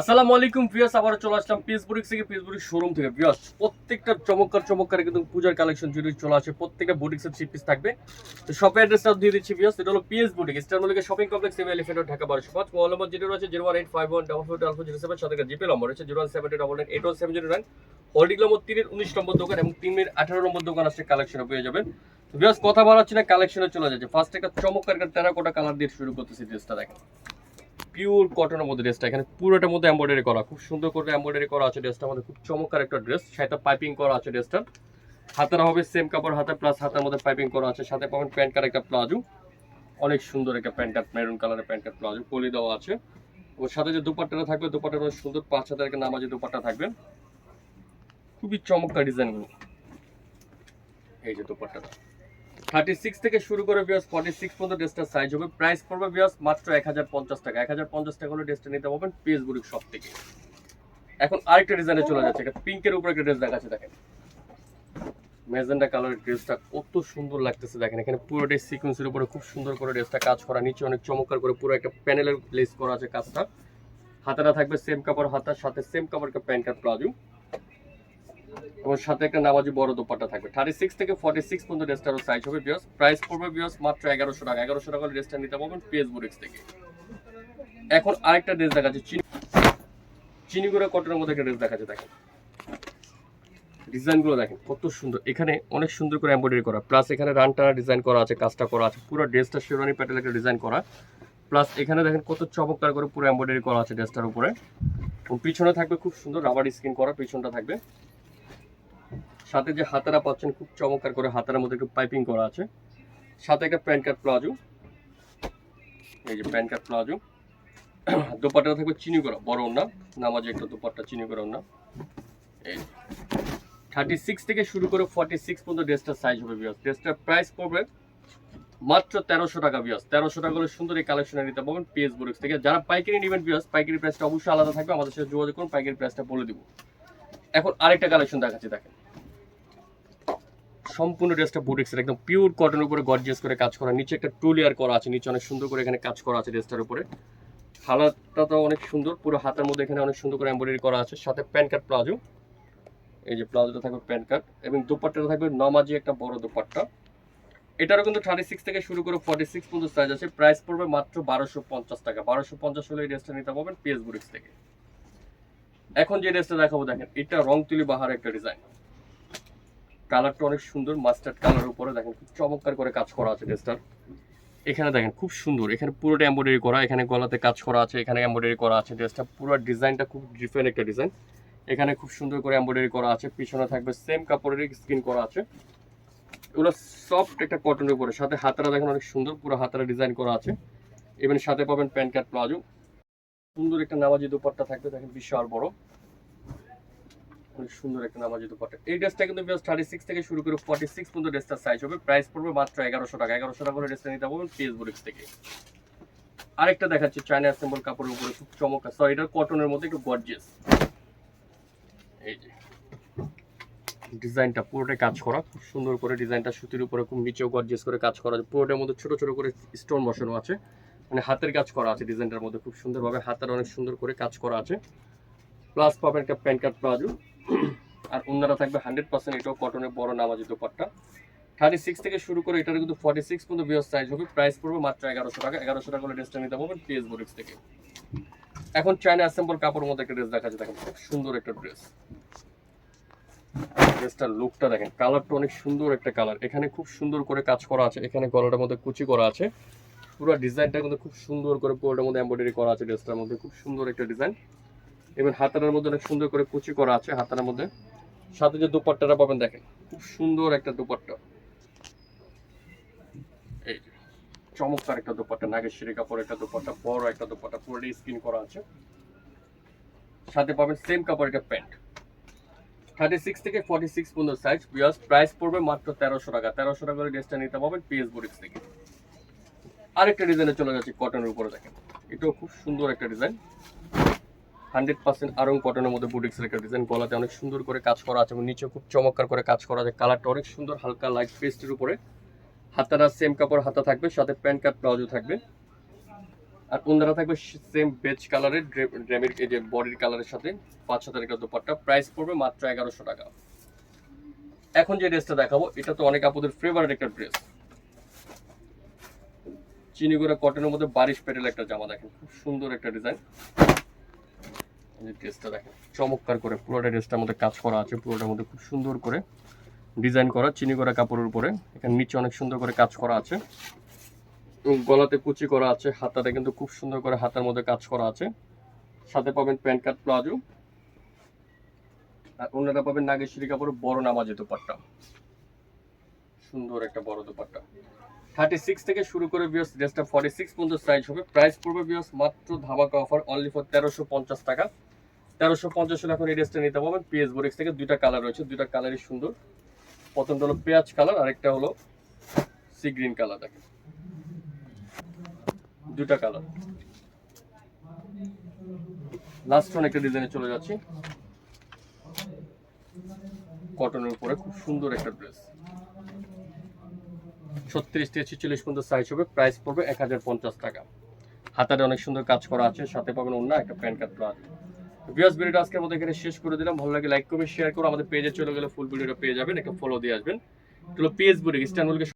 আসসালামু আলাইকুম ভিউয়ার্স আবার চলে আসলাম পিসবুরিক থেকে পিসবুরিক শোরুম থেকে। ভিউয়ার্স, প্রত্যেকটা চমৎকার চমৎকার কিন্তু পূজার কালেকশন যদি চলে আসে। প্রত্যেকটা বুটিক্সের থ্রি পিস থাকবে। তো শপের অ্যাড্রেসটা দিয়ে দিচ্ছি ভিউয়ার্স। এটা হলো PS boutique star মলিকের shopping complex seven elephant Dhaka বারোশো পাঁচ। মোবাইল নম্বর যেটা রয়েছে zero one eight five one double four double four zero seven সাথে জিপে নম্বর রয়েছে zero one seven double nine eight one seven zero nine holding number তিনের উনিশ নম্বর দোকান এবং তিনের আঠারো নম্বর দোকান আসছে কালেকশনে পেয়ে যাবেন। ভিউয়ার্স, কথা বাড়াচ্ছি না কালেকশনে চলে যাচ্ছে। ফার্স্ট একটা চমৎকার টেরাকোটা কালার দিয়ে শুরু করতেছি ড্রেসটা দেখেন। পিওর কটনের মধ্যে ড্রেসটা এখানে পুরোটার মধ্যে এমব্রয়ডারি করা। খুব সুন্দর করে এমব্রয়ডারি করা আছে ড্রেসটার মধ্যে খুব চমৎকার একটা ড্রেস সেটা পাইপিং করা আছে ড্রেসটা হাতারা হবে সেম কাপড়, হাতে প্লাস হাতের মধ্যে পাইপিং করা আছে। সাথে পাবেন প্যান্ট কার একটা প্লাজো। অনেক সুন্দর একটা প্যান্ট কাট মেরুন কালারের প্যান্ট কাট প্লাজো। পলি দেওয়া আছে। ওর সাথে যে দুপাট্টাটা থাকবে, দুপাট্টাটা অনেক সুন্দর পাঁচ হাজার একটা নামাজি দুপাট্টা থাকবে। খুবই চমৎকার ডিজাইনগুলো এই যে দুপাট্টাটা। থার্টি সিক্স থেকে শুরু করে বিয়াস ফর্টি সিক্স পর্যন্ত ড্রেসটার সাইজ হবে। প্রাইস পড়বে বিয়াস মাত্র এক হাজার পঞ্চাশ টাকা। এক হাজার পঞ্চাশ টাকা হলে ড্রেসটা নিতে পারবেন পিএস বুড়ির সব থেকে। এখন আরেকটা ডিজাইনে চলে যাচ্ছে। এটা পিঙ্কের উপরে একটা ড্রেস দেখাচ্ছে, দেখেন। ম্যাজেন্ডা কালারের ড্রেসটা কত সুন্দর লাগতেছে, দেখেন। এখানে পুরোটাই সিকোয়েন্সের উপরে খুব সুন্দর করে ড্রেসটা কাজ করা। নিচে অনেক চমৎকার করে পুরো একটা প্যানেলের প্লেস করা আছে কাজটা। হাতাটা থাকবে সেম কাপড়, হাতার সাথে সেম কাপড় প্যান্ট কাট প্লাজো। এবং সাথে একটা নামাজি বড় দোপাট্টা থাকবে। থার্টি সিক্স থেকে ফর্টি সিক্স পর্যন্ত ড্রেসটারও সাইজ হবে বিয়স প্রাইস পড়বে বিয়স মাত্র এগারোশো টাকা। এগারোশো টাকা ড্রেসটা নিতে পারবেন পিএস বুরিক্স থেকে। এখন আরেকটা ড্রেস দেখাচ্ছে। চিনি চিনিগুড়া কটনের মধ্যে একটা ড্রেস দেখাচ্ছে, দেখেন। ডিজাইনগুলো দেখেন, কত সুন্দর। এখানে অনেক সুন্দর করে এমব্রয়ডারি করা। প্লাস এখানে রান টানা ডিজাইন করা আছে, কাজটা করা আছে। পুরো ড্রেসটা শেরওয়ানি প্যাটেল একটা ডিজাইন করা। প্লাস এখানে দেখেন কত চমৎকার করে পুরো এমব্রয়ডারি করা আছে ড্রেসটার উপরে। পিছনে থাকবে খুব সুন্দর রাবার স্কিন করা, পিছনটা থাকবে সাথে যে হাতারা পাচ্ছেন, খুব চমৎকার করে হাতার মধ্যে একটু পাইপিং করা আছে। সাথে একটা প্যান্ট কাট প্লাজো। এই যে প্যান্ট কাট প্লাজো। দোপাট্টা থাকবে চিনি করা বড় না। নামাজে একটা দোপাট্টা চিনি করা না। এই থার্টি সিক্স থেকে শুরু করে ফর্টি সিক্স পর্যন্ত ড্রেসটার সাইজ হবে বিয়াস ড্রেসটার প্রাইস পড়বে মাত্র তেরোশো টাকা বিয়াস তেরোশো টাকা করে সুন্দর এই কালেকশনে নিতে পারবেন পিএস বুরিক্স থেকে। যারা পাইকারি নেবেন বিয়াস পাইকারি প্রাইসটা অবশ্যই আলাদা থাকবে। আমাদের সাথে যোগাযোগ করুন, পাইকারি প্রাইসটা বলে দিব। এখন আরেকটা কালেকশন দেখাচ্ছি, দেখেন। সম্পূর্ণ ড্রেসটা বুটিক্সের, একদম পিওর কটনের উপরে গর্জিয়াস করে কাজ করা। নিচে একটা টু লেয়ার করা আছে, নিচে অনেক সুন্দর করে এখানে কাজ করা আছে ড্রেসটার উপরে। হালাতটা তো অনেক সুন্দর, পুরো হাতের মধ্যে এখানে অনেক সুন্দর করে এমব্রয়ডারি করা আছে। সাথে প্যান্ট কাট প্লাজো, এই যে প্লাজোটা থাকবে প্যান্ট কাট, এবং দুপাট্টাটা থাকবে নমাজি একটা বড় দুপাট্টা। এটারও কিন্তু থার্টি সিক্স থেকে শুরু করে ফর্টি সিক্স পর্যন্ত সাইজ আছে প্রাইস পড়বে মাত্র বারোশো পঞ্চাশ টাকা। বারোশো পঞ্চাশ হলে এই ড্রেসটা নিতে পারবেন পিএস বুটিক্স থেকে। এখন যে ড্রেসটা দেখাবো, দেখেন, এটা রং তুলি বাহার একটা ডিজাইন কালারটা অনেক সুন্দর মাস্টার্ড কালার উপরে দেখেন খুব চমৎকার করে কাজ করা আছে ড্রেসটার এখানে দেখেন খুব সুন্দর, এখানে পুরোটা এমব্রয়ডারি করা, এখানে গলাতে কাজ করা আছে, এখানে এমব্রয়ডারি করা আছে ড্রেসটা পুরো ডিজাইনটা খুব ডিফারেন্ট একটা ডিজাইন এখানে খুব সুন্দর করে এমব্রয়ডারি করা আছে, পিছনে থাকবে সেম কাপড়ের স্ক্রিন করা আছে। এগুলো সফট একটা কটনের উপরে, সাথে হাতারা দেখেন অনেক সুন্দর, পুরো হাতারা ডিজাইন করা আছে। এবং সাথে পাবেন প্যান্ট কাট প্লাজো। সুন্দর একটা নামাজি দুপাট্টা থাকবে, দেখেন বিশাল বড়। সুন্দর একটা নামাজি দুপাট্টা এই ড্রেসটা কিন্তু থার্টি সিক্স থেকে শুরু করে ফর্টি সিক্স পর্যন্ত ড্রেসটার সাইজ হবে। প্রাইস পড়বে মাত্র এগারোশো টাকা। এগারোশো টাকা করে ড্রেসটা নিতে পারবেন পিএস বুরিক্স থেকে। আরেকটা দেখাচ্ছি চায়না অ্যাসেম্বল কাপড়ের উপরে খুব চমৎকার। সরি এটা কটনের মধ্যে একটু গর্জিয়াস এই যে। ডিজাইনটা পুরোটাই কাজ করা। খুব সুন্দর করে ডিজাইনটা সুতির উপরে খুব নিচেও গর্জিয়াস করে কাজ করা আছে। পুরোটার মধ্যে ছোট ছোট করে স্টোন বসানো আছে। মানে হাতের কাজ করা আছে ডিজাইনটার মধ্যে। খুব সুন্দরভাবে হাতের অনেক সুন্দর করে কাজ করা আছে। প্লাস পাবেন একটা প্যান্ট কাট প্লাজো। আর অন্যরা থাকবে হান্ড্রেড পার্সেন্ট এটাও কটনের বড় নামাজি দোপাট্টা। থার্টি সিক্স থেকে শুরু করে এটার কিন্তু ফর্টি সিক্স পর্যন্ত বিয়ার সাইজ হবে। প্রাইস পড়বে মাত্র এগারোশো টাকা। এগারোশো টাকা করে ড্রেসটা নিতে পারবেন পিএস বোরিক্স থেকে। এখন চায়না অ্যাসেম্বল কাপড়ের মধ্যে একটা ড্রেস দেখা যায় দেখেন খুব সুন্দর একটা ড্রেস ড্রেসটার লুকটা দেখেন কালারটা অনেক সুন্দর একটা কালার এখানে খুব সুন্দর করে কাজ করা আছে। এখানে গলাটার মধ্যে কুচি করা আছে। পুরো ডিজাইনটা কিন্তু খুব সুন্দর করে পুরোটার মধ্যে এমব্রয়ডারি করা আছে ড্রেসটার মধ্যে। খুব সুন্দর একটা ডিজাইন এবং হাতার মধ্যে অনেক সুন্দর করে কুচি করা আছে হাতার মধ্যে। সাথে যে দুপাট্টাটা পাবেন দেখেন, খুব সুন্দর একটা দুপাট্টা। চমৎকার একটা দুপাট্টা নাগেশ্বরী কাপড় একটা দুপাট্টা, বড় একটা দুপাট্টা, পুরোটাই স্কিন করা আছে। সাথে পাবেন সেম কাপড় একটা প্যান্ট। থার্টি সিক্স থেকে ফর্টি সিক্স পর্যন্ত সাইজ বিয়াস প্রাইস পড়বে মাত্র তেরোশো টাকা। তেরোশো টাকা করে ড্রেসটা নিতে পারবেন পিএস বুরিক্স থেকে। আরেকটা ডিজাইনে চলে যাচ্ছে কটনের উপরে দেখেন। এটাও খুব সুন্দর একটা ডিজাইন হান্ড্রেড পার্সেন্ট আরং কটনের মধ্যে বুটিক্সের একটা ডিজাইন গলাতে অনেক সুন্দর করে কাজ করা আছে এবং নিচে খুব চমৎকার করে কাজ করা আছে। কালারটা অনেক সুন্দর, হালকা লাইট পেস্টের উপরে। হাতাটা সেম কাপড় হাতা থাকবে, সাথে প্যান্ট কাট প্লাজো থাকবে। আর অন্যরা থাকবে সেম বেজ কালারের ড্রেমের এই যে বডির কালারের সাথে পাঁচ হাজার একটা দোপাট্টা। প্রাইস পড়বে মাত্র এগারোশো টাকা। এখন যে ড্রেসটা দেখাবো, এটা তো অনেক আপুদের ফেভারিট একটা ড্রেস চিনি চিনিগুড়া কটনের মধ্যে বারিশ পেটেল একটা জামা দেখেন, খুব সুন্দর একটা ডিজাইন ড্রেসটা দেখেন। চমৎকার করে পুরোটা ড্রেসটার মধ্যে কাজ করা আছে, পুরোটার মধ্যে খুব সুন্দর করে ডিজাইন করা, চিনি করা কাপড়ের উপরে। এখানে নিচে অনেক সুন্দর করে কাজ করা আছে। গলাতে কুচি করা আছে, হাতাতে কিন্তু খুব সুন্দর করে মধ্যে কাজ করা আছে। সাথে পাবেন প্যান্ট কাট আর অন্যরা পাবেন নাগেশ্বরী কাপড়ের বড় নামাজি দোপাট্টা। সুন্দর একটা বড় দোপাট্টা। থার্টি সিক্স থেকে শুরু করে বিয়স ড্রেসটা ফর্টি সিক্স পর্যন্ত সাইজ হবে। প্রাইস পড়বে বিয়স মাত্র ধামাকা অফার অনলি ফর তেরোশো পঞ্চাশ টাকা। তেরোশো পঞ্চাশ হলে এখন এই ড্রেসটা নিতে পারবেন। পিএস বোরিক্স থেকে দুইটা কালার রয়েছে, দুইটা কালারই সুন্দর। প্রথমটা হলো পেঁয়াজ কালার আরেকটা হলো সি গ্রিন কালার দেখেন। দুটা কালার লাস্ট ওয়ান একটা ডিজাইনে চলে যাচ্ছি। কটনের উপরে খুব সুন্দর একটা ড্রেস ছত্রিশ থেকে ছিচল্লিশ পর্যন্ত সাইজ হবে প্রাইস পড়বে এক হাজার পঞ্চাশ টাকা। হাতারে অনেক সুন্দর কাজ করা আছে, সাথে পাবেন অন্য একটা প্যান্ট কার্ড প্লাস বিয়াস ভিডিওটা আজকের মধ্যে এখানে শেষ করে দিলাম। ভালো লাগে লাইক কমেন্ট শেয়ার করো। আমাদের পেজে চলে গেলে ফুল ভিডিওটা পেয়ে যাবেন। একটা ফলো দিয়ে আসবেন। পেজ বুড়ি ইস্টানবুলকে